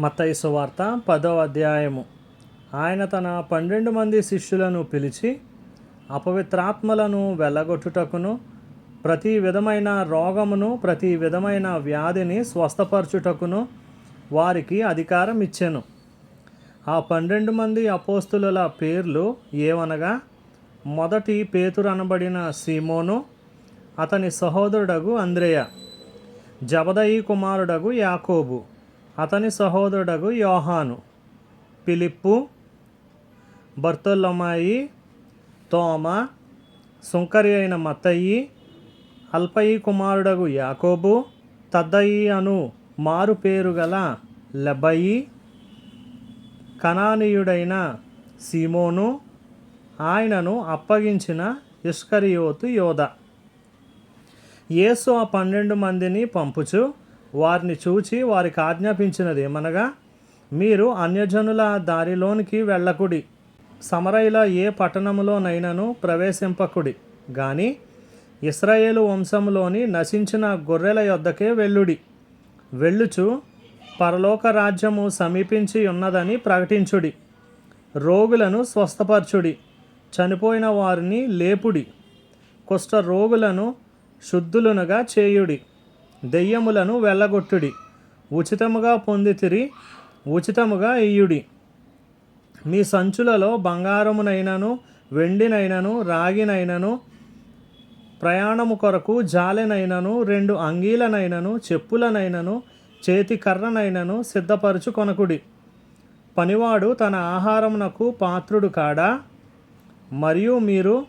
మత్తయి సువార్త పదవ అధ్యాయము. ఆయన తన పన్నెండు మంది శిష్యులను పిలిచి అపవిత్రాత్మలను వెళ్ళగొట్టుటకును ప్రతి విధమైన రోగమును ప్రతి విధమైన వ్యాధిని స్వస్థపరచుటకును వారికి అధికారం ఇచ్చెను. ఆ పన్నెండు మంది అపోస్తుల పేర్లు ఏవనగా మొదటి పేతురు అనబడిన సీమోను అతని సహోదరుడగు అంద్రేయ జబదయి కుమారుడగు యాకోబు అతని సహోదరుడగు యోహాను పిలిప్పు బర్తొల్లమాయి తోమ సుంకరి అయిన మత్తయి అల్పయి కుమారుడగు యాకోబు తద్దయి అను మారు పేరు గల లెబయి కనానీయుడైన సీమోను ఆయనను అప్పగించిన ఇష్కరియోతు యోధ. యేసు ఆ పన్నెండు మందిని పంపుచు వారిని చూచి వారికి ఆజ్ఞాపించినది ఏమనగా మీరు అన్యజనుల దారిలోనికి వెళ్ళకుడి సమరయుల ఏ పట్టణములోనైనను ప్రవేశింపకుడి గాని ఇస్రాయేలు వంశంలోని నశించిన గొర్రెల యొద్దకే వెళ్ళుడి. వెళ్ళుచు పరలోక రాజ్యము సమీపించి ఉన్నదని ప్రకటించుడి. రోగులను స్వస్థపరచుడి. చనిపోయిన వారిని లేపుడి. కుష్ఠ రోగులను శుద్ధులనుగా చేయుడి. దెయ్యములను వెళ్ళగొట్టుడి. ఉచితముగా పొందితిరి ఉచితముగా ఇయుడి మీ సంచులలో బంగారమునైనను వెండినైనను రాగినైనను ప్రయాణము కొరకు జాలెనైనను రెండు అంగీలనైనను చెప్పులనైనను చేతి కర్రనైనను సిద్ధపరచు కొనకుడి పనివాడు తన ఆహారమునకు పాత్రుడు కాడా? మరియు మీరు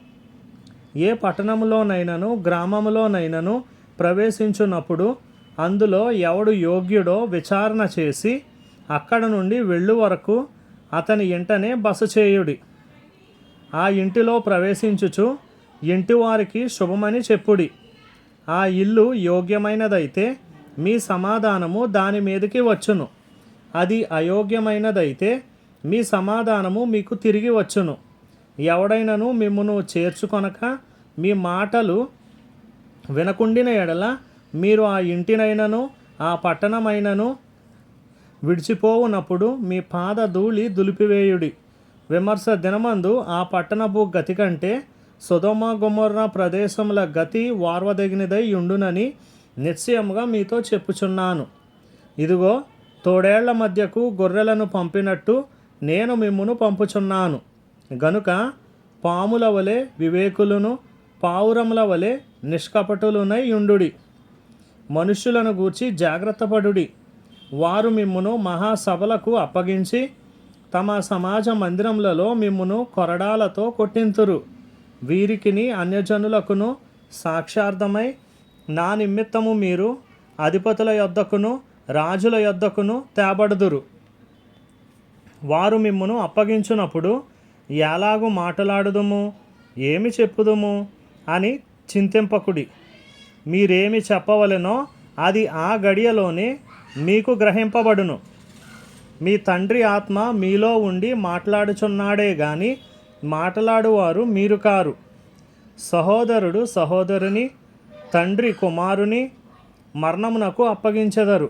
ఏ పట్టణములోనైనను గ్రామములోనైనను ప్రవేశించున్నప్పుడు అందులో ఎవడు యోగ్యుడో విచారణ చేసి అక్కడ నుండి వెళ్ళు వరకు అతని ఇంటనే బస చేయుడి. ఆ ఇంటిలో ప్రవేశించుచు ఇంటి వారికి శుభమని చెప్పుడి. ఆ ఇల్లు యోగ్యమైనదైతే మీ సమాధానము దాని మీదకి వచ్చును. అది అయోగ్యమైనదైతే మీ సమాధానము మీకు తిరిగి వచ్చును. ఎవడైనను మిమ్మును చేర్చుకొనక మీ మాటలు వినకుండిన ఎడల మీరు ఆ ఇంటినైనను ఆ పట్టణమైనను విడిచిపోవునప్పుడు మీ పాద ధూళి దులిపివేయుడి. విమర్శ దినమందు ఆ పట్టణపు గతి కంటే సుధమ గుమర్ర ప్రదేశముల గతి వార్వదగినదై ఉండునని నిశ్చయముగా మీతో చెప్పుచున్నాను. ఇదిగో తోడేళ్ళ మధ్యకు గొర్రెలను పంపినట్టు నేను మిమ్మును పంపుచున్నాను. గనుక పాముల వలె వివేకులను పావురముల వలె నిష్కపటులునై ఉండుడి. మనుష్యులను గూర్చి జాగ్రత్తపడుడి. వారు మిమ్మును మహాసభలకు అప్పగించి తమ సమాజ మందిరములలో మిమ్మును కొరడాలతో కొట్టింతురు. వీరికిని అన్యజనులకును సాక్షార్థమై నా నిమిత్తము మీరు అధిపతుల యొద్దకును రాజుల యొద్దకును తేబడుదురు. వారు మిమ్మును అప్పగించినప్పుడు ఎలాగు మాట్లాడుదుము? ఏమి చెప్పుదుము? అని చింతింపకుడి. మీరేమి చెప్పవలెనో అది ఆ గడియలోనే మీకు గ్రహింపబడును. మీ తండ్రి ఆత్మ మీలో ఉండి మాట్లాడుచున్నాడే గాని మాట్లాడువారు మీరు కారు. సహోదరుడు సహోదరుని తండ్రి కుమారుని మరణమునకు అప్పగించెదరు.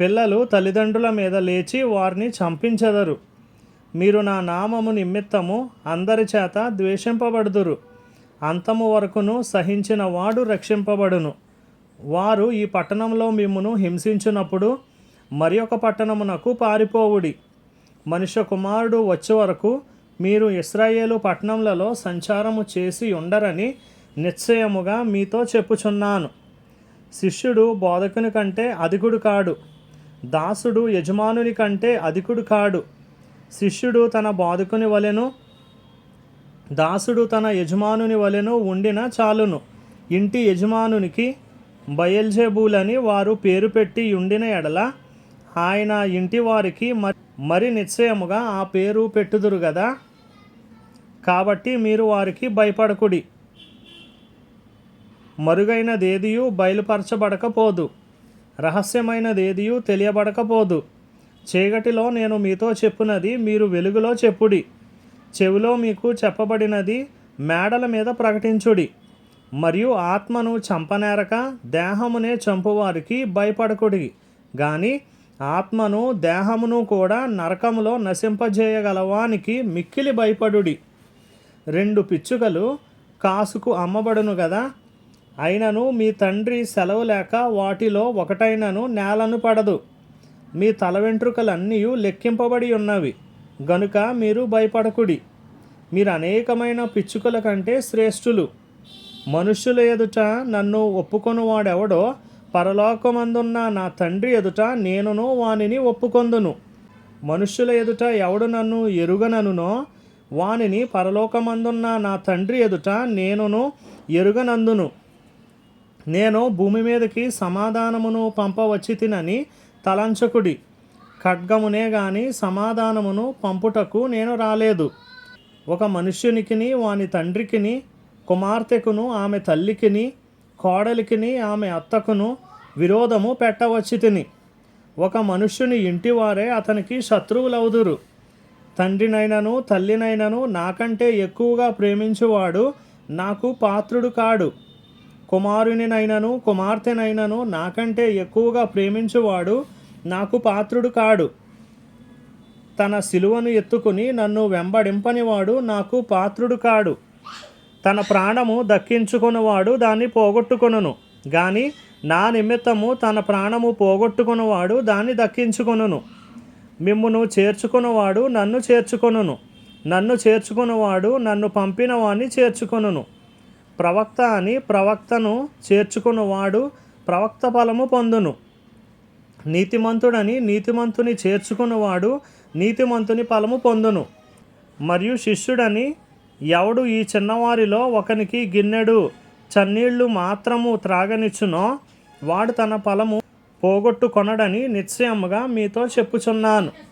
పిల్లలు తల్లిదండ్రుల మీద లేచి వారిని చంపించెదరు. మీరు నా నామము నిమిత్తము అందరి చేత ద్వేషింపబడుదురు. అంతము వరకును సహించిన వాడు రక్షింపబడును. వారు ఈ పట్టణంలో మిమ్మును హింసించినప్పుడు మరి ఒక పట్టణమునకు పారిపోవుడి. మనుష్య కుమారుడు వచ్చే వరకు మీరు ఇస్రాయేలు పట్టణంలలో సంచారము చేసి ఉండరని నిశ్చయముగా మీతో చెప్పుచున్నాను. శిష్యుడు బోధకుని కంటే అధికుడు కాడు. దాసుడు యజమానుని కంటే అధికుడు కాడు. శిష్యుడు తన బోధకుని వలెను దాసుడు తన యజమానుని వలెను ఉండిన చాలును. ఇంటి యజమానునికి బయల్జేబులని వారు పేరు పెట్టి ఉండిన ఎడల ఆయన ఇంటి వారికి మరి మరి నిశ్చయముగా ఆ పేరు పెట్టుదురు కదా కాబట్టి మీరు వారికి భయపడకుడి. మరుగైనదేదియు బయలుపరచబడకపోదు. రహస్యమైనదేదియు తెలియబడకపోదు. చీకటిలో నేను మీతో చెప్పునది మీరు వెలుగులో చెప్పుడి. చెవిలో మీకు చెప్పబడినది మేడల మీద ప్రకటించుడి. మరియు ఆత్మను చంపనేరక దేహమునే చంపువారికి భయపడకుడి. గాని ఆత్మను దేహమును కూడా నరకములో నశింపజేయగలవానికి మిక్కిలి భయపడుడి. రెండు పిచ్చుకలు కాసుకు అమ్మబడును కదా అయినను మీ తండ్రి సెలవు లేక వాటిలో ఒకటైనను నేలను పడదు. మీ తల వెంట్రుకలన్నీ లెక్కింపబడి ఉన్నవి. గనుక మీరు భయపడకుడి. మీరు అనేకమైన పిచ్చుకల కంటే శ్రేష్ఠులు. మనుష్యుల ఎదుట నన్ను ఒప్పుకొని వాడెవడో పరలోకమందున్న నా తండ్రి ఎదుట నేనును వానిని ఒప్పుకొందును. మనుష్యుల ఎదుట ఎవడు నన్ను ఎరుగననునో వానిని పరలోకమందున్న నా తండ్రి ఎదుట నేనును ఎరుగనందును. నేను భూమి మీదకి సమాధానమును పంపవచ్చి తినని తలంచకుడి. ఖడ్గమునే గాని సమాధానమును పంపుటకు నేను రాలేదు. ఒక మనుష్యునికిని వాని తండ్రికిని కుమార్తెకును ఆమె తల్లికిని కోడలికిని ఆమె అత్తకును విరోధము పెట్టవచ్చి తిని ఒక మనుష్యుని ఇంటివారే అతనికి శత్రువులవుదురు. తండ్రినైనను తల్లినైనను నాకంటే ఎక్కువగా ప్రేమించువాడు నాకు పాత్రుడు కాడు. కుమారునినైనను కుమార్తెనైనను నాకంటే ఎక్కువగా ప్రేమించువాడు నాకు పాత్రుడు కాడు. తన సిలువను ఎత్తుకుని నన్ను వెంబడింపనివాడు నాకు పాత్రుడు కాడు. తన ప్రాణము దక్కించుకునివాడు దాన్ని పోగొట్టుకొనును. గాని నా నిమిత్తము తన ప్రాణము పోగొట్టుకునివాడు దాన్ని దక్కించుకొనును. మిమ్మును చేర్చుకునివాడు నన్ను చేర్చుకొనును. నన్ను చేర్చుకునివాడు నన్ను పంపిన వాణ్ణి చేర్చుకొనును. ప్రవక్త అని ప్రవక్తను చేర్చుకునివాడు ప్రవక్త ఫలము పొందును. నీతిమంతుడని నీతిమంతుని చేర్చుకున్నవాడు నీతిమంతుని ఫలము పొందును. మరియు శిష్యుడని ఎవడు ఈ చిన్నవారిలో ఒకనికి గిన్నెడు చన్నీళ్ళు మాత్రము త్రాగనిచ్చునో వాడు తన ఫలము పోగొట్టుకొనడని నిశ్చయముగా మీతో చెప్పుచున్నాను.